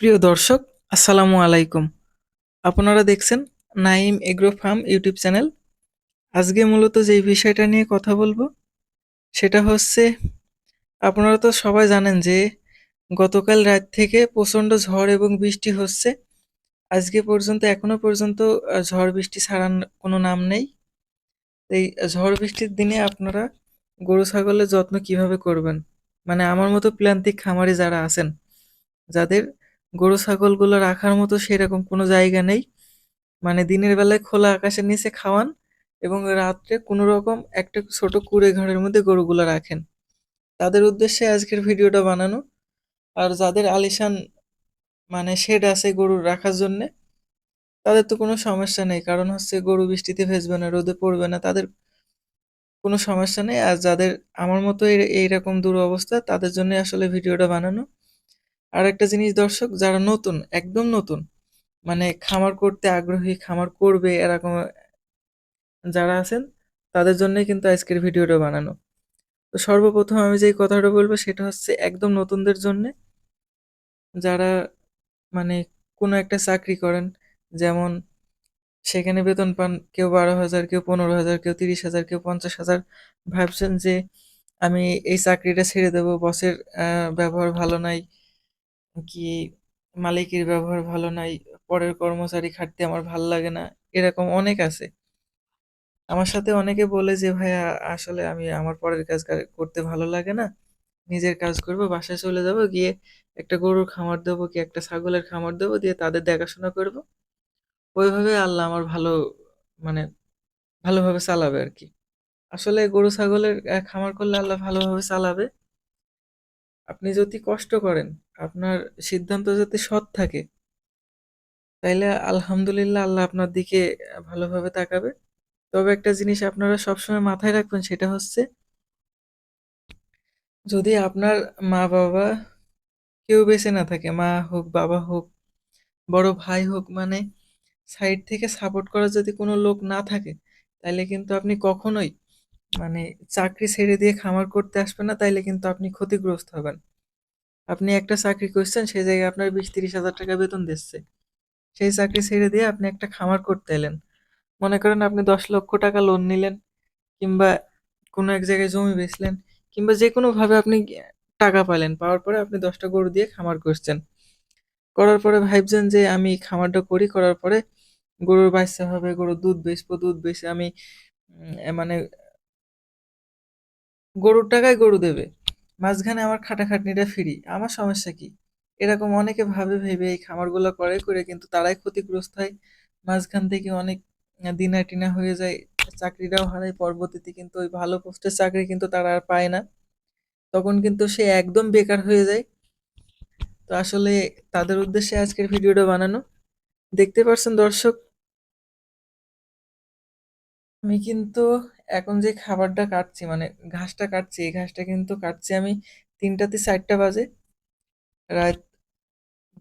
প্রিয় দর্শক, আসসালামু আলাইকুম। আপনারা দেখছেন Naim agro farm YouTube channel. আজকে মূলত যেই বিষয়টা নিয়ে কথা বলব, সেটা হচ্ছে, আপনারা তো সবাই জানেন যে গতকাল রাত থেকে প্রচণ্ড ঝড় এবং বৃষ্টি হচ্ছে। আজকে পর্যন্ত, এখনও পর্যন্ত ঝড় বৃষ্টি ছাড়ার কোনো নাম নেই। এই ঝড় বৃষ্টির দিনে আপনারা গরু ছাগলের যত্ন কীভাবে করবেন? মানে আমার মতো প্রান্তিক খামারি যারা আছেন, যাদের গরু, ছাগলগুলো রাখার মতো সেরকম কোনো জায়গা নেই। মানে দিনের বেলায় খোলা আকাশের নিচে খাওয়ান এবং রাত্রে কোনো রকম একটা ছোট কুঁড়ে ঘরের মধ্যে গরুগুলো রাখেন। তাদের উদ্দেশ্যে আজকের ভিডিওটা বানানো। আর যাদের আলিশান মানে শেড আছে গরু রাখার জন্যে, তাদের তো কোনো সমস্যা নেই। কারণ হচ্ছে গরু বৃষ্টিতে ভেজবে না, রোদে পড়বে না, তাদের কোনো সমস্যা নেই। আর যাদের আমার মতো এই- এইরকম দুরবস্থা, তাদের জন্য আসলে ভিডিওটা বানানো। আর একটা জিনিস দর্শক, যারা নতুন, একদম নতুন মানে খামার করতে আগ্রহী, খামার করবে এরকম যারা আছেন, তাদের জন্যই কিন্তু আজকের ভিডিওটা বানানো। তো সর্বপ্রথম আমি যেই কথাটা বলব, সেটা হচ্ছে একদম নতুনদের জন্য যারা মানে কোনো একটা চাকরি করেন, যেমন সেখানে বেতন পান কেউ বারো হাজার, কেউ পনেরো হাজার, কেউ তিরিশ হাজার, কেউ পঞ্চাশ হাজার, ভাবছেন যে আমি এই চাকরিটা ছেড়ে দেবো, বসের ব্যবহার ভালো নাই কি মালিকের ব্যবহার ভালো নাই, পরের কর্মচারী খাটতে আমার ভালো লাগে না, এরকম অনেক আছে। আমার সাথে অনেকে বলে যে, ভাইয়া, আসলে আমি আমার পরের কাজ করতে ভালো লাগে না, নিজের কাজ করব, বাসায় চলে যাব, গিয়ে একটা গরুর খামার দেবো, কি একটা ছাগলের খামার দেবো, দিয়ে তাদের দেখাশোনা করব। ওইভাবে আল্লাহ আমার ভালো মানে ভালোভাবে চালাবে আর কি। আসলে গরু, ছাগলের খামার করলে আল্লাহ ভালোভাবে চালাবে। আপনি যদি কষ্ট করেন, আপনার সিদ্ধান্ত যদি সৎ থাকে, তাইলে আলহামদুলিল্লাহ আল্লাহ আপনার দিকে ভালোভাবে তাকাবে। তবে একটা জিনিস আপনারা সবসময় মাথায় রাখবেন, সেটা হচ্ছে যদি আপনার মা বাবা কেউ বেঁচে না থাকে, মা হোক, বাবা হোক, বড় ভাই হোক মানে সাইড থেকে সাপোর্ট করার যদি কোনো লোক না থাকে তাহলে কিন্তু আপনি কখনোই মানে চাকরি ছেড়ে দিয়ে খামার করতে আসবে না, তাইলে কিন্তু আপনি ক্ষতিগ্রস্ত হবেন। আপনি একটা চাকরি করছেন, সেই জায়গায় আপনার বিশ তিরিশ হাজার টাকা বেতন দিচ্ছে। সেই চাকরি ছেড়ে দিয়ে আপনি একটা খামার করতে এলেন। মনে করেন আপনি দশ লক্ষ টাকা লোন নিলেন, কিংবা কোনো এক জায়গায় জমি বেচলেন, কিংবা যে কোনোভাবে আপনি টাকা পাইলেন পাওয়ার পরে আপনি দশটা গরু দিয়ে খামার করছেন। করার পরে ভাবছেন যে আমি খামারটা করি, করার পরে গরুর বাচ্চা হবে, গরুর দুধ বেচবো, দুধ বেচে আমি মানে গরুর টাকায় গরু দেবে। মাঝখানে আমার খাটাখাটনিটা ফ্রি আমার সমস্যা কি? এরকম অনেকে ভাবে, ভেবে এই খামারগুলো করে করে কিন্তু তারাই ক্ষতিগ্রস্ত হয়। মাঝখান থেকে অনেক দিনা টিনা হয়ে যায়, চাকরিটাও হারায়। পরবর্তীতে কিন্তু ওই ভালো পোস্টের চাকরি কিন্তু তারা আর পায় না। তখন কিন্তু সে একদম বেকার হয়ে যায়। তো আসলে তাদের উদ্দেশ্যে আজকের ভিডিওটা বানানো। দেখতে পারছেন দর্শক? আমি কিন্তু এখন যে খাবারটা কাটছি মানে ঘাসটা কাটছি, এই ঘাসটা কিন্তু কাটছি আমি তিনটাতে চারটা বাজে। রাত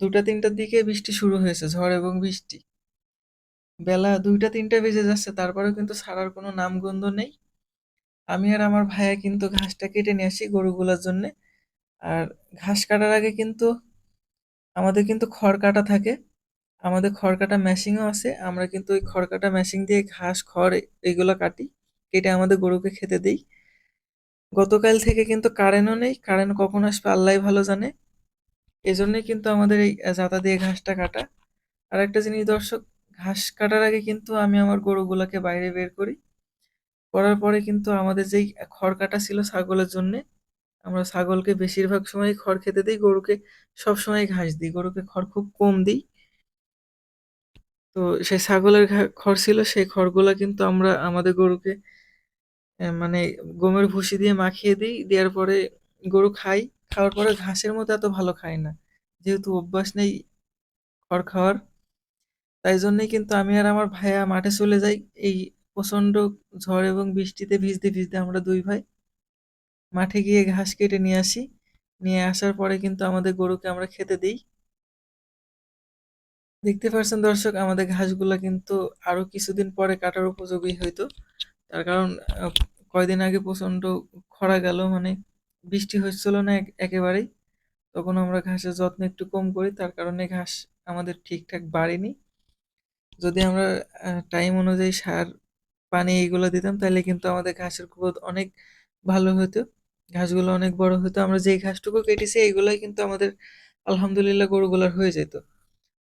দুটা তিনটার দিকে বৃষ্টি শুরু হয়েছে, ঝড় এবং বৃষ্টি। বেলা দুইটা তিনটা বেজে যাচ্ছে, তারপরেও কিন্তু ছাড়ার কোনো নামগন্ধ নেই। আমি আর আমার ভাইয়া কিন্তু ঘাসটা কেটে নিয়ে আসি গরুগুলোর জন্য। আর ঘাস কাটার আগে কিন্তু আমাদের কিন্তু খড় কাটা থাকে। আমাদের খড় কাটা মেশিনও আছে, আমরা কিন্তু ওই খড় কাটা মেশিন দিয়ে ঘাস, খড় এগুলো কাটি। কেটে আমাদের গরুকে খেতে দিই। গতকাল থেকে কিন্তু কারেন্টও নেই কারেন্ট কখন আসবে আল্লাহ ভালো জানে। এজন্যই কিন্তু আমাদের এই জাতা দিয়ে ঘাসটা কাটা। আর একটা জিনিস দর্শক, ঘাস কাটার আগে কিন্তু আমি আমার গরুগুলোকে বাইরে বের করি। করার পরে কিন্তু আমাদের যেই খড় কাটা ছিল ছাগলের জন্য, আমরা ছাগলকে বেশিরভাগ সময় খড় খেতে দিই, গরুকে সব সময় ঘাস দিই, গরুকে খড় খুব কম দিই। তো সেই ছাগলের খড় ছিল, সেই খড়গুলা কিন্তু আমরা, আমাদের গরুকে মানে গমের ভুসি দিয়ে মাখিয়ে দিই, দেওয়ার পরে গরু খাই। খাওয়ার পরে ঘাসের মতো এত ভালো খায় না। যেহেতু অভ্যাস নেই খড় খাওয়ার, তাই জন্যই কিন্তু আমি আর আমার ভাইয়া মাঠে চলে যাই। এই প্রচণ্ড ঝড় এবং বৃষ্টিতে ভিজতে ভিজতে আমরা দুই ভাই মাঠে গিয়ে ঘাস কেটে নিয়ে আসি। নিয়ে আসার পরে কিন্তু আমাদের গরুকে আমরা খেতে দিই। দেখতে পাচ্ছেন দর্শক, আমাদের ঘাসগুলা কিন্তু আরও কিছুদিন পরে কাটার উপযোগী হইতো তার কারণ কয়দিন আগে প্রচণ্ড খরা গেল মানে বৃষ্টি হচ্ছিল না একেবারেই। তখন আমরা ঘাসের যত্ন একটু কম করি, তার কারণে ঘাস আমাদের ঠিকঠাক বাড়েনি। যদি আমরা টাইম অনুযায়ী সার, পানি এইগুলো দিতাম, তাহলে কিন্তু আমাদের ঘাসের গ্রোথ অনেক ভালো হতো। ঘাসগুলো অনেক বড় হতো, আমরা যেই ঘাসটুকু কেটেছি, এইগুলোই কিন্তু আমাদের, আলহামদুলিল্লাহ গরুগুলার হয়ে যেত।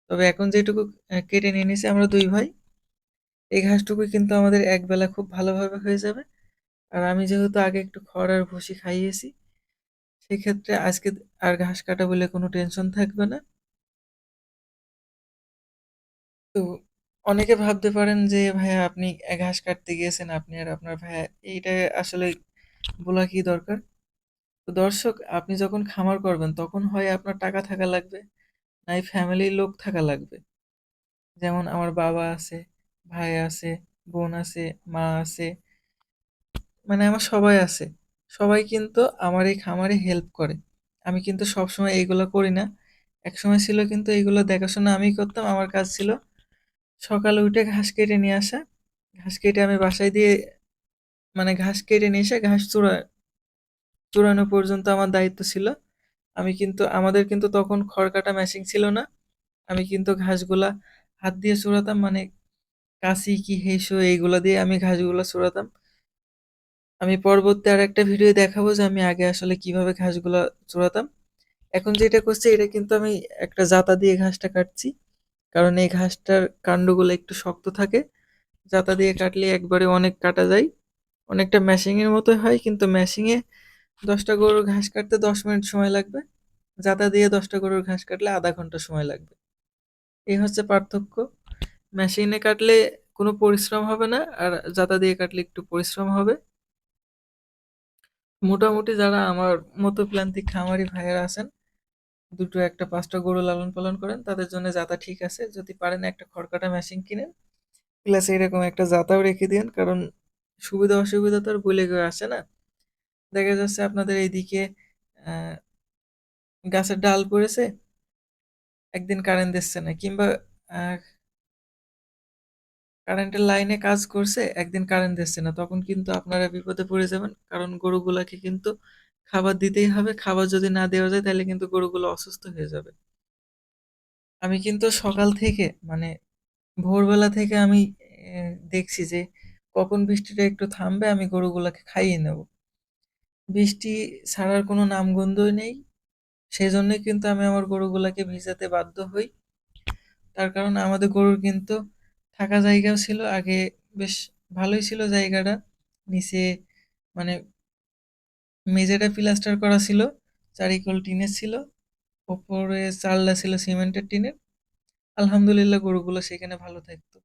তবে এখন যেটুকু কেটে নিয়ে নিছি আমরা দুই ভাই। এই ঘাসটুকু কিন্তু আমাদের একবেলা খুব ভালোভাবে হয়ে যাবে। আর আমি যেহেতু আগে একটু খড় আর ভুসি খাইয়েছি, সেক্ষেত্রে আজকে আর ঘাস কাটা বলে কোনো টেনশন থাকবে না। তো অনেকে ভাবতে পারেন যে, ভাইয়া, আপনি ঘাস কাটতে গিয়েছেন, আপনি আর আপনার ভাইয়া, এইটা আসলে বলা কি দরকার? তো দর্শক, আপনি যখন খামার করবেন, তখন হয় আপনার টাকা থাকা লাগবে, নাই ফ্যামিলির লোক থাকা লাগবে। যেমন আমার বাবা আছে ভাই আছে, বোন আছে, মা আছে মানে আমার সবাই আছে। সবাই কিন্তু আমার এই খামারে হেল্প করে। আমি কিন্তু সবসময় এইগুলো করি না। একসময় ছিল কিন্তু এইগুলো দেখাশোনা আমি করতাম, আমার কাজ ছিল সকালে উঠে ঘাস কেটে নিয়ে আসা। ঘাস কেটে আমি বাসায় দিয়ে মানে ঘাস কেটে নিয়ে এসে ঘাস চূড়া চূড়ানো পর্যন্ত আমার দায়িত্ব ছিল। আমি কিন্তু, আমাদের কিন্তু তখন খড় কাটা মেশিন ছিল না। আমি কিন্তু ঘাসগুলা হাত দিয়ে চূড়াতাম মানে কাশি, কি হেসো, এইগুলা দিয়ে আমি ঘাসগুলো চূড়াতাম আমি পরবর্তী আর একটা ভিডিও দেখাবো যে আমি আগে আসলে কীভাবে ঘাসগুলো চূড়াতাম এখন যেটা করছি, এটা কিন্তু আমি একটা জাতা দিয়ে ঘাসটা কাটছি। কারণ এই ঘাসটার কাণ্ডগুলো একটু শক্ত থাকে। জাতা দিয়ে কাটলে একবারে অনেক কাটা যায়। অনেকটা ম্যাশিংয়ের মতো হয়, কিন্তু ম্যাশিংয়ে দশটা গরুর ঘাস কাটতে দশ মিনিট সময় লাগবে। জাতা দিয়ে দশটা গরুর ঘাস কাটলে আধা ঘণ্টা সময় লাগবে। এই হচ্ছে পার্থক্য। মেশিনে কাটলে কোনো পরিশ্রম হবে না, আর জাতা দিয়ে কাটলে একটু পরিশ্রম হবে। মোটামুটি যারা আমার মতো প্রান্তিক খামারি ভাইয়েরা আছেন, দুটো একটা পাঁচটা গরু লালন পালন করেন, তাদের জন্য জাতা ঠিক আছে। যদি পারেন একটা খড়কাটা মেশিন কিনেন, প্লাস এরকম একটা জাতাও রেখে দিন, কারণ সুবিধা অসুবিধা তো আর বলে গিয়ে আসে না। দেখা যাচ্ছে আপনাদের এইদিকে গাছের ডাল পড়েছে, একদিন কারেন্ট দিচ্ছে না, কিংবা কারেন্টের লাইনে কাজ করছে, একদিন কারেন্ট দিচ্ছে না। তখন কিন্তু আপনারা বিপদে পড়ে যাবেন, কারণ গরুগুলাকে কিন্তু খাবার দিতেই হবে। খাবার যদি না দেওয়া যায়, তাহলে কিন্তু গরুগুলো অসুস্থ হয়ে যাবে। আমি কিন্তু সকাল থেকে মানে ভোরবেলা থেকে আমি দেখছি যে কখন বৃষ্টিটা একটু থামবে, আমি গরুগুলাকে খাইয়ে নেব। বৃষ্টি ছাড়ার কোনো নামগন্ধই নেই। সেই জন্যই কিন্তু আমি আমার গরুগুলাকে ভিজাতে বাধ্য হই। তার কারণ আমাদের গরুর কিন্তু থাকা জায়গাও ছিল, আগে বেশ ভালোই ছিল জায়গাটা। নিচে মানে মেঝেটা প্লাস্টার করা ছিল, চারিকোল টিনের ছিল, ওপরে চালটা ছিল, সিমেন্টের টিনের। আলহামদুলিল্লাহ গরুগুলো সেখানে ভালো থাকতো।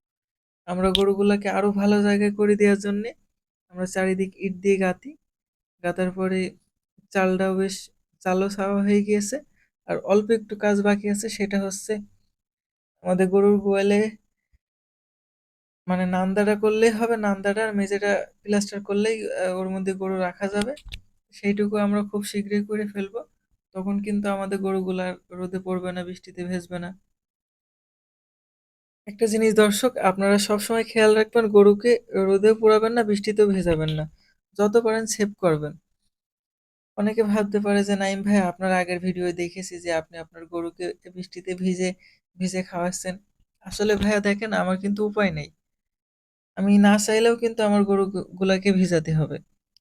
আমরা গরুগুলোকে আরও ভালো জায়গায় করে দেওয়ার জন্যে আমরা চারিদিক ইট দিয়ে গাঁথি। গাঁথার পরে চালটাও বেশ চালও ছাওয়া হয়ে গিয়েছে। আর অল্প একটু কাজ বাকি আছে, সেটা হচ্ছে আমাদের গরুর গোয়ালে মানে নান্দাটা করলেই হবে নান্দাটা আর মেঝেটা প্লাস্টার করলেই ওর মধ্যে গরু রাখা যাবে। সেইটুকু আমরা খুব শীঘ্রই করে ফেলব। তখন কিন্তু আমাদের গরুগুলা রোদে পড়বে না, বৃষ্টিতে ভেজবে না। একটা জিনিস দর্শক, আপনারা সবসময় খেয়াল রাখবেন, গরুকে রোদেও পোড়াবেন না, বৃষ্টিতেও ভেজাবেন না। যত পারেন সেভ করবেন। অনেকে ভাবতে পারে যে নাইম ভাই, আপনার আগের ভিডিও দেখেছি যে আপনি আপনার গরুকে বৃষ্টিতে ভিজে ভিজে খাওয়াচ্ছেন। আসলে ভাইয়া দেখেন, আমার কিন্তু উপায় নেই। আমি না চাইলেও কিন্তু আমার গরু গুলাকে ভিজাতে হবে।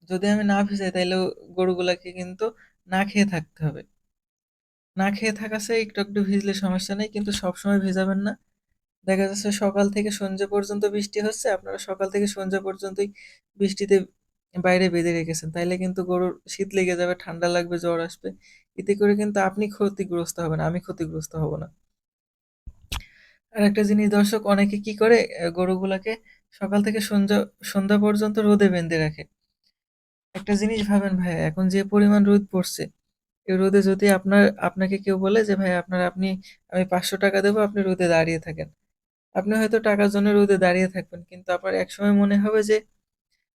যদি আমি না ভিজাই, তাইলেও গরুগুলাকে কিন্তু না খেয়ে থাকতে হবে। না খেয়ে থাকা চাই একটু একটু ভিজলে সমস্যা নেই, কিন্তু সবসময় ভেজাবেন না। দেখা যাচ্ছে সকাল থেকে সন্ধ্যে পর্যন্ত বৃষ্টি হচ্ছে, আপনারা সকাল থেকে সন্ধ্যা পর্যন্তই বৃষ্টিতে বাইরে বেঁধে রেখেছেন। তাইলে কিন্তু গরুর শীত লেগে যাবে, ঠান্ডা লাগবে, জ্বর আসবে। এতে করে কিন্তু আপনি ক্ষতিগ্রস্ত হবেন, আমি ক্ষতিগ্রস্ত হব না। আর একটা জিনিস, দর্শক, অনেকে কি করে গরুগুলাকে সকাল থেকে সন্ধ্যা সন্ধ্যা পর্যন্ত রোদে বেঁধে রাখে। একটা জিনিস ভাবেন ভাই এখন যে পরিমাণ রোদ পড়ছে, এই রোদে যদি আপনার, আপনাকে কেউ বলে যে ভাই আপনার আপনি, আমি পাঁচশো টাকা দেবো, আপনি রোদে দাঁড়িয়ে থাকেন। আপনি হয়তো টাকার জন্য রোদে দাঁড়িয়ে থাকবেন, কিন্তু আপনার একসময় মনে হবে যে,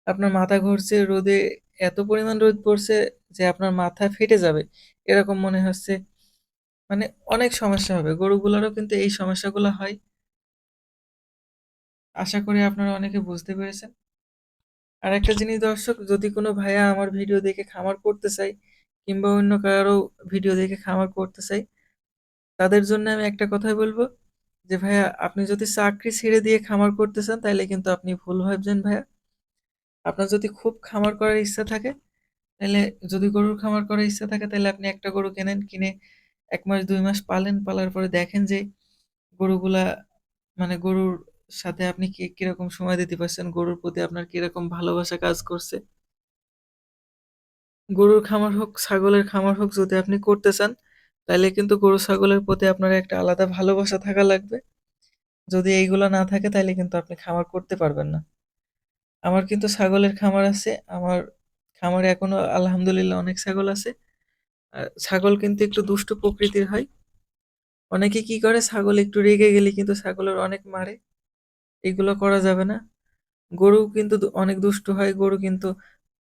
আপনার মাথা ঘুরছে, রোদে এত পরিমাণ রোদ পড়ছে যে, আপনার মাথা ফেটে যাবে। এরকম মনে হচ্ছে। মানে অনেক সমস্যা হবে। গরুগুলোরও কিন্তু এই সমস্যাগুলো হয়। আশা করি আপনারা অনেকে বুঝতে পেরেছেন। আর একটা জিনিস দর্শক, যদি কোনো ভাইয়া আমার ভিডিও দেখে খামার করতে চাই কিংবা অন্য কারও ভিডিও দেখে খামার করতে চাই তাদের জন্য আমি একটা কথাই বলব যে, ভাইয়া, আপনি যদি চাকরি ছেড়ে দিয়ে খামার করতে চান তাহলে কিন্তু আপনি ভুল ভাবছেন ভাইয়া। আপনার যদি খুব খামার করার ইচ্ছা থাকে তাহলে যদি গরুর খামার করার ইচ্ছা থাকে তাহলে আপনি একটা গরু কেনেন, কিনে এক মাস, দুই মাস পালেন, পালার পরে দেখেন যে গরুগুলা মানে গরুর সাথে আপনি কি কীরকম সময় দিতে পারছেন? গরুর প্রতি আপনার কীরকম ভালোবাসা কাজ করছে? গরুর খামার হোক, ছাগলের খামার হোক, যদি আপনি করতে চান, তাহলে কিন্তু গরু ছাগলের প্রতি আপনার একটা আলাদা ভালোবাসা থাকা লাগবে। যদি এইগুলো না থাকে, তাহলে কিন্তু আপনি খামার করতে পারবেন না। আমার কিন্তু ছাগলের খামার আছে। আমার খামারে এখনও আলহামদুলিল্লাহ অনেক ছাগল আছে। আর ছাগল কিন্তু একটু দুষ্ট প্রকৃতির হয়। অনেকে কি করে? ছাগল একটু রেগে গেলে কিন্তু ছাগলের অনেক মারে। এগুলো করা যাবে না। গরু কিন্তু অনেক দুষ্ট হয়, গরু কিন্তু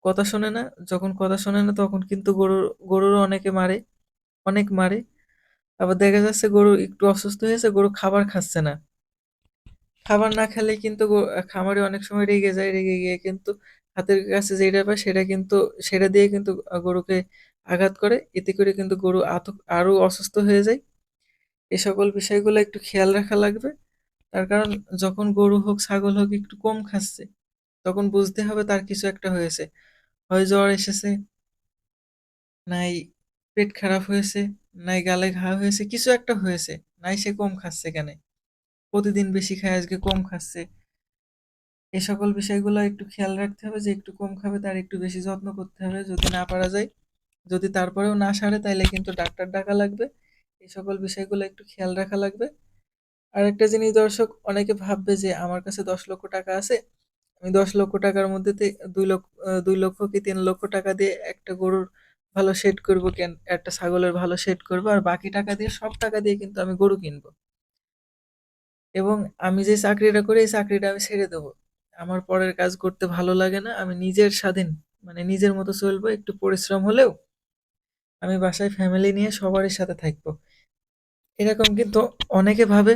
কথা শোনে না, যখন কথা শোনে না তখন কিন্তু গরুর গরুরও অনেকে মারে, অনেক মারে। আবার দেখা যাচ্ছে গরু একটু অসুস্থ হয়েছে, গরু খাবার খাচ্ছে না। খাবার না খেলে কিন্তু খামারে অনেক সময় রেগে যায়, রেগে গিয়ে কিন্তু হাতের কাছে যেটা পায় সেটা কিন্তু, সেটা দিয়ে কিন্তু গরুকে আঘাত করে। এতে করে কিন্তু গরু আত আরও অসুস্থ হয়ে যায়। এই সকল বিষয়গুলো একটু খেয়াল রাখা লাগবে। তার কারণ যখন গরু হোক, ছাগল হোক, একটু কম খাচ্ছে, তখন বুঝতে হবে তার কিছু একটা হয়েছে। হয় জ্বর এসেছে, নাই পেট খারাপ হয়েছে, নাই গালে ঘা হয়েছে, কিছু একটা হয়েছে, নাই সে কম খাচ্ছে কেন? প্রতিদিন বেশি খায়, আজকে কম খাচ্ছে। এই সকল বিষয়গুলো একটু খেয়াল রাখতে হবে যে, একটু কম খাবে তার একটু বেশি যত্ন করতে হবে, যদি না পারা যায়। যদি তারপরেও না সারে, তাইলে কিন্তু ডাক্তার ডাকা লাগবে। এই সকল বিষয়গুলো একটু খেয়াল রাখা লাগবে। আর একটা জিনিস দর্শক, অনেকে ভাববে যে আমার কাছে দশ লক্ষ টাকা আছে। আমি দশ লক্ষ টাকার মধ্যে দুই লক্ষ দুই লক্ষ কি তিন লক্ষ টাকা দিয়ে একটা গরুর ভালো শেড করব কেন? একটা ছাগলের ভালো শেড করব আর বাকি টাকা দিয়ে, সব টাকা দিয়ে কিন্তু আমি গরু কিনবো। এবং আমি যে চাকরিটা করি, এই চাকরিটা আমি ছেড়ে দেবো। আমার পরের কাজ করতে ভালো লাগে না, আমি নিজের স্বাধীন মানে নিজের মতো চলবো, একটু পরিশ্রম হলেও আমি বাসায় ফ্যামিলি নিয়ে সবারই সাথে থাকব। এরকম কিন্তু অনেকে ভাবে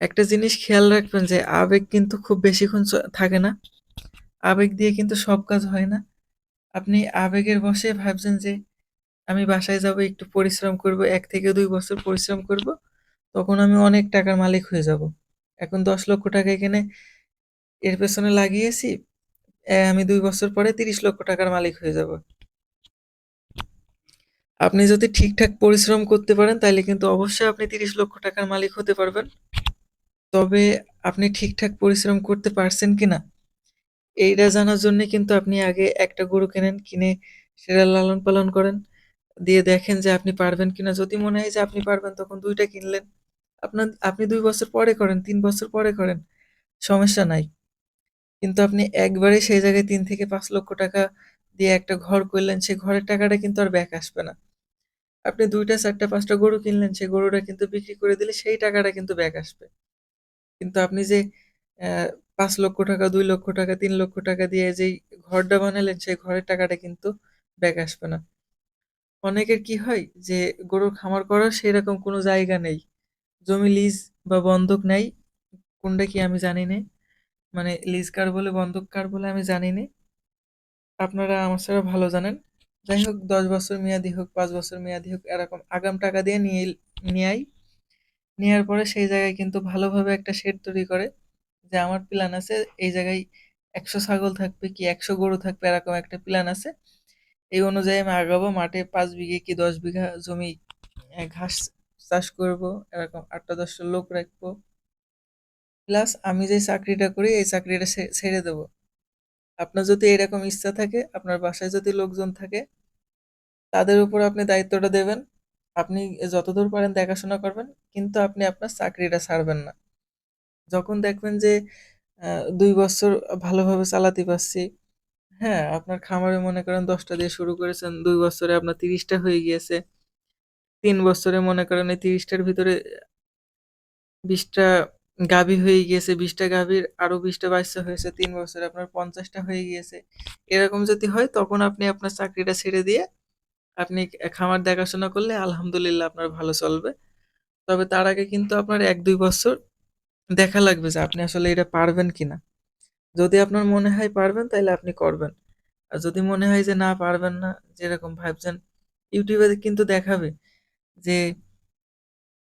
একটা জিনিস খেয়াল রাখবেন যে আবেগ কিন্তু খুব বেশিক্ষণ থাকে না। আবেগ দিয়ে কিন্তু সব কাজ হয় না। আপনি আবেগের বশে ভাবছেন যে আমি বাসায় যাব, একটু পরিশ্রম করব, এক থেকে দুই বছর পরিশ্রম করব, তখন আমি অনেক টাকার মালিক হয়ে যাব। এখন দশ লক্ষ টাকা এখানে এর পেছনে লাগিয়েছি আমি দুই বছর পরে তিরিশ লক্ষ টাকার মালিক হয়ে যাব। আপনি যদি ঠিকঠাক পরিশ্রম করতে পারেন, তাহলে কিন্তু অবশ্যই আপনি তিরিশ লক্ষ টাকার মালিক হতে পারবেন। তবে আপনি ঠিকঠাক পরিশ্রম করতে পারছেন কিনা? এইটা জানার জন্য কিন্তু আপনি আগে একটা গরু কেনেন, কিনে সেটা লালন পালন করেন। দিয়ে দেখেন যে আপনি পারবেন কিনা। যদি মনে হয় যে আপনি পারবেন, তখন দুইটা কিনলেন। আপনার, আপনি দুই বছর পরে করেন, তিন বছর পরে করেন, সমস্যা নাই। কিন্তু আপনি একবারে সেই জায়গায় তিন থেকে পাঁচ লক্ষ টাকা দিয়ে একটা ঘর করলেন সেই ঘরের টাকাটা কিন্তু আর ব্যাক আসবে না। আপনি দুইটা, চারটা, পাঁচটা গরু কিনলেন সেই গরুটা কিন্তু বিক্রি করে দিলে সেই টাকাটা কিন্তু ব্যাক আসবে। কিন্তু আপনি যে পাঁচ লক্ষ টাকা, দুই লক্ষ টাকা, তিন লক্ষ টাকা দিয়ে যেই ঘরটা বানালেন, সেই ঘরের টাকাটা কিন্তু ব্যাক আসবে না। অনেকের কি হয় যে, গরুর খামার করার সেরকম কোনো জায়গা নেই। জমি লিজ বা বন্ধক নাই। কোনটা কি আমি জানি না? মানে লিজ কার বলে, বন্ধক কার বলে আমি জানি না। আপনারা আমার ছাড়া ভালো জানেন। যাই হোক, দশ বছর মেয়াদি হোক, পাঁচ বছর মেয়াদি হোক, এরকম আগাম টাকা দিয়ে নিয়ে নিয়ে নেওয়ার পরে সেই জায়গায় কিন্তু ভালোভাবে একটা শেড তৈরি করে, যে আমার প্ল্যান আছে এই জায়গায় একশো ছাগল থাকবে কি একশো গরু থাকবে, এরকম একটা প্ল্যান আছে। এই অনুযায়ী আমি আগাবো, মাঠে পাঁচ বিঘে কি দশ বিঘা জমি ঘাস চাষ করব, এরকম আটটা দশটা লোক রাখব। প্লাস আমি যে চাকরিটা করি, এই চাকরিটা ছেড়ে দেবো। আপনার যদি এরকম ইচ্ছা থাকে, আপনার বাসায় যদি লোকজন থাকে, তাদের উপর আপনি দায়িত্বটা দেবেন। আপনি যতদূর পারেন দেখাশোনা করবেন, কিন্তু আপনি আপনার চাকরিটা ছাড়বেন না। যখন দেখবেন যে দুই বছর ভালোভাবে চালাতে পারছি হ্যাঁ আপনার খামারে মনে করেন দশটা দিয়ে শুরু করেছেন, দুই বছরে আপনার তিরিশটা হয়ে গিয়েছে, তিন বছরে মনে করেন এই তিরিশটার ভিতরে বিশটা গাভী হয়ে গিয়েছে, বিশটা গাভীর আরও বিশটা বাচ্চা হয়েছে, তিন বছরে আপনার পঞ্চাশটা হয়ে গিয়েছে। এরকম যদি হয়, তখন আপনি আপনার চাকরিটা ছেড়ে দিয়ে আপনি খামার দেখাশোনা করলে আলহামদুলিল্লাহ আপনার ভালো চলবে। তবে তার আগে কিন্তু আপনার এক দুই বছর দেখা লাগবে যে আপনি আসলে এটা পারবেন কিনা। যদি আপনার মনে হয় পারবেন, তাহলে আপনি করবেন। আর যদি মনে হয় যে না, পারবেন না, যেরকম ভাবছেন, ইউটিউবে কিন্তু দেখাবে যে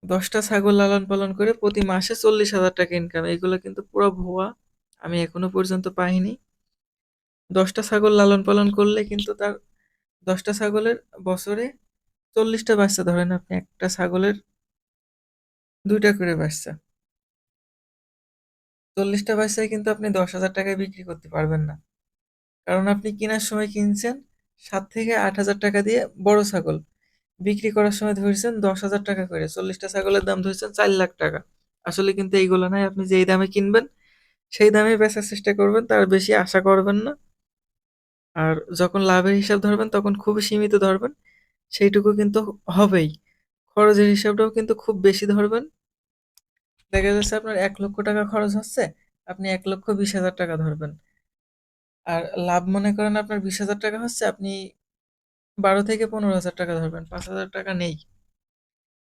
দশটা ছাগল লালন পালন করে প্রতি মাসে চল্লিশ হাজার টাকা ইনকাম এগুলো কিন্তু পুরো ভুয়া, আমি এখনও পর্যন্ত পাইনি। দশটা ছাগল লালন পালন করলে কিন্তু তার দশটা ছাগলের বছরে চল্লিশটা বাচ্চা, ধরেন আপনি একটা ছাগলের দুইটা করে বাচ্চা। চল্লিশটা বাচ্চায় কিন্তু আপনি দশ হাজার টাকায় বিক্রি করতে পারবেন না। কারণ আপনি কেনার সময় কিনছেন সাত থেকে আট হাজার টাকা দিয়ে বড় ছাগল। বিক্রি করার সময় ধরেছেন দশ হাজার টাকা করে, চল্লিশটা ছাগলের দাম ধরেছেন চার লাখ টাকা। আসলে কিন্তু এইগুলো নয় আপনি যেই দামে কিনবেন, সেই দামে বেচার চেষ্টা করবেন, তার বেশি আশা করবেন না। আর যখন লাভের হিসাব ধরবেন, তখন খুবই সীমিত ধরবেন। সেইটুকু কিন্তু হবেই। খরচের হিসাবটাও কিন্তু খুব বেশি ধরবেন। দেখা যাচ্ছে আপনার এক লক্ষ টাকা খরচ হচ্ছে, আপনি এক লক্ষ বিশ হাজার টাকা ধরবেন। আর লাভ মনে করেন আপনার বিশ হাজার টাকা হচ্ছে, আপনি বারো থেকে পনেরো হাজার টাকা ধরবেন, পাঁচ হাজার টাকা নেই।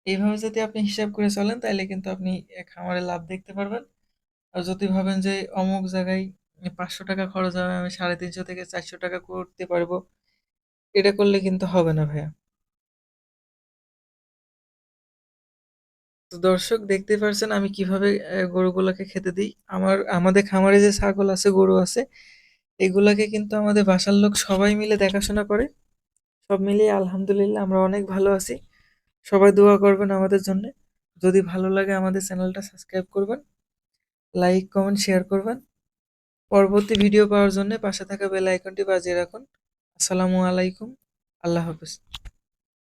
এইভাবে যদি আপনি হিসাব করে চলেন তাহলে কিন্তু আপনি খামারে লাভ দেখতে পারবেন। আর যদি ভাবেন যে অমুক জায়গায় পাঁচশো টাকা খরচ হবে, আমি সাড়ে তিনশো থেকে চারশো টাকা করতে পারব। এটা করলে কিন্তু হবে না ভাইয়া। তো দর্শক দেখতে পারছেন আমি কীভাবে গরুগুলোকে খেতে দিই। আমার, আমাদের খামারে যে ছাগল আছে, গরু আছে, এগুলাকে কিন্তু আমাদের বাসার লোক সবাই মিলে দেখাশোনা করে। সব মিলিয়ে আলহামদুলিল্লাহ আমরা অনেক ভালো আছি। সবাই দোয়া করবেন আমাদের জন্য। যদি ভালো লাগে আমাদের চ্যানেলটা সাবস্ক্রাইব করবেন, লাইক, কমেন্ট, শেয়ার করবেন। পরবর্তী ভিডিও পাওয়ার জন্য পাশে থাকা বেল আইকনটি বাজিয়ে রাখুন। আসসালামু আলাইকুম। আল্লাহ হাফেজ।